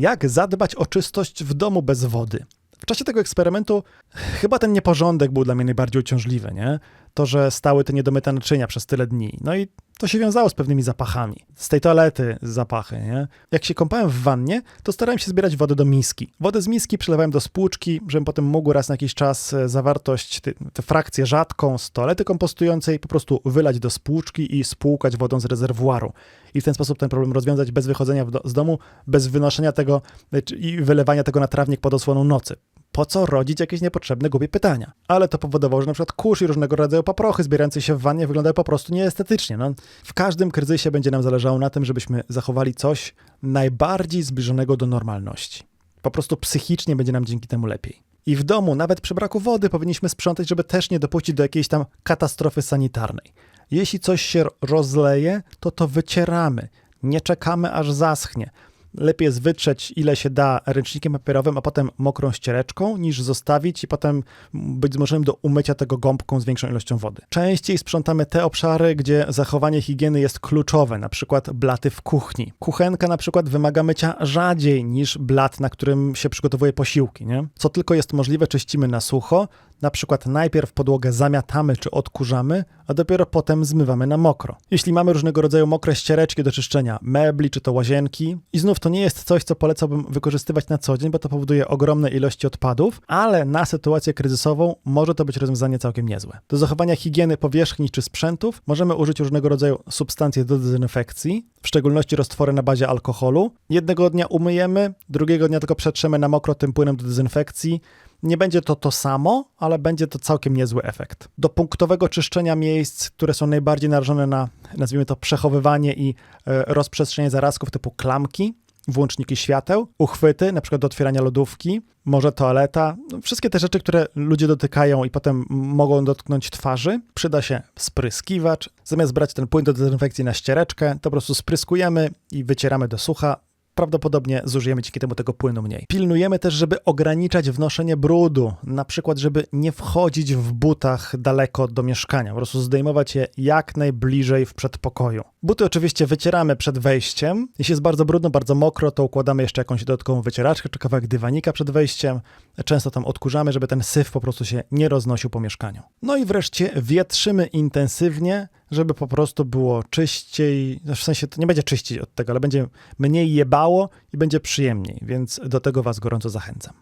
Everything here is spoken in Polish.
Jak zadbać o czystość w domu bez wody? W czasie tego eksperymentu chyba ten nieporządek był dla mnie najbardziej uciążliwy, nie? To, że stały te niedomyte naczynia przez tyle dni. No i to się wiązało z pewnymi zapachami. Z tej toalety zapachy, nie? Jak się kąpałem w wannie, to starałem się zbierać wodę do miski. Wodę z miski przelewałem do spłuczki, żebym potem mógł raz na jakiś czas e, zawartość, te frakcję rzadką z toalety kompostującej po prostu wylać do spłuczki i spłukać wodą z rezerwuaru. I w ten sposób ten problem rozwiązać bez wychodzenia do, z domu, bez wynoszenia tego e, i wylewania tego na trawnik pod osłoną nocy. Po co rodzić jakieś niepotrzebne, głupie pytania? Ale to powodowało, że na przykład kurz i różnego rodzaju paprochy zbierające się w wannie wyglądały po prostu nieestetycznie. No, w każdym kryzysie będzie nam zależało na tym, żebyśmy zachowali coś najbardziej zbliżonego do normalności. Po prostu psychicznie będzie nam dzięki temu lepiej. I w domu, nawet przy braku wody, powinniśmy sprzątać, żeby też nie dopuścić do jakiejś tam katastrofy sanitarnej. Jeśli coś się rozleje, to to wycieramy. Nie czekamy, aż zaschnie. Lepiej jest wytrzeć ile się da ręcznikiem papierowym, a potem mokrą ściereczką, niż zostawić i potem być zmuszonym do umycia tego gąbką z większą ilością wody. Częściej sprzątamy te obszary, gdzie zachowanie higieny jest kluczowe, na przykład blaty w kuchni. Kuchenka na przykład wymaga mycia rzadziej niż blat, na którym się przygotowuje posiłki. Nie? Co tylko jest możliwe, czyścimy na sucho, na przykład najpierw podłogę zamiatamy czy odkurzamy, a dopiero potem zmywamy na mokro. Jeśli mamy różnego rodzaju mokre ściereczki do czyszczenia mebli czy to łazienki, i znów to nie jest coś, co polecałbym wykorzystywać na co dzień, bo to powoduje ogromne ilości odpadów, ale na sytuację kryzysową może to być rozwiązanie całkiem niezłe. Do zachowania higieny powierzchni czy sprzętów możemy użyć różnego rodzaju substancje do dezynfekcji, w szczególności roztwory na bazie alkoholu. Jednego dnia umyjemy, drugiego dnia tylko przetrzemy na mokro tym płynem do dezynfekcji. Nie będzie to to samo, ale będzie to całkiem niezły efekt. Do punktowego czyszczenia miejsc, które są najbardziej narażone na, nazwijmy to, przechowywanie i e, rozprzestrzenianie zarazków typu klamki, włączniki świateł, uchwyty, na przykład do otwierania lodówki, może toaleta, no, wszystkie te rzeczy, które ludzie dotykają i potem mogą dotknąć twarzy, przyda się spryskiwacz. Zamiast brać ten płyn do dezynfekcji na ściereczkę, to po prostu spryskujemy i wycieramy do sucha. Prawdopodobnie zużyjemy dzięki temu tego płynu mniej. Pilnujemy też, żeby ograniczać wnoszenie brudu, na przykład, żeby nie wchodzić w butach daleko do mieszkania, po prostu zdejmować je jak najbliżej w przedpokoju. Buty oczywiście wycieramy przed wejściem. Jeśli jest bardzo brudno, bardzo mokro, to układamy jeszcze jakąś dodatkową wycieraczkę czy kawałek dywanika przed wejściem. Często tam odkurzamy, żeby ten syf po prostu się nie roznosił po mieszkaniu. No i wreszcie wietrzymy intensywnie, żeby po prostu było czyściej, no w sensie to nie będzie czyściej od tego, ale będzie mniej jebało i będzie przyjemniej, więc do tego Was gorąco zachęcam.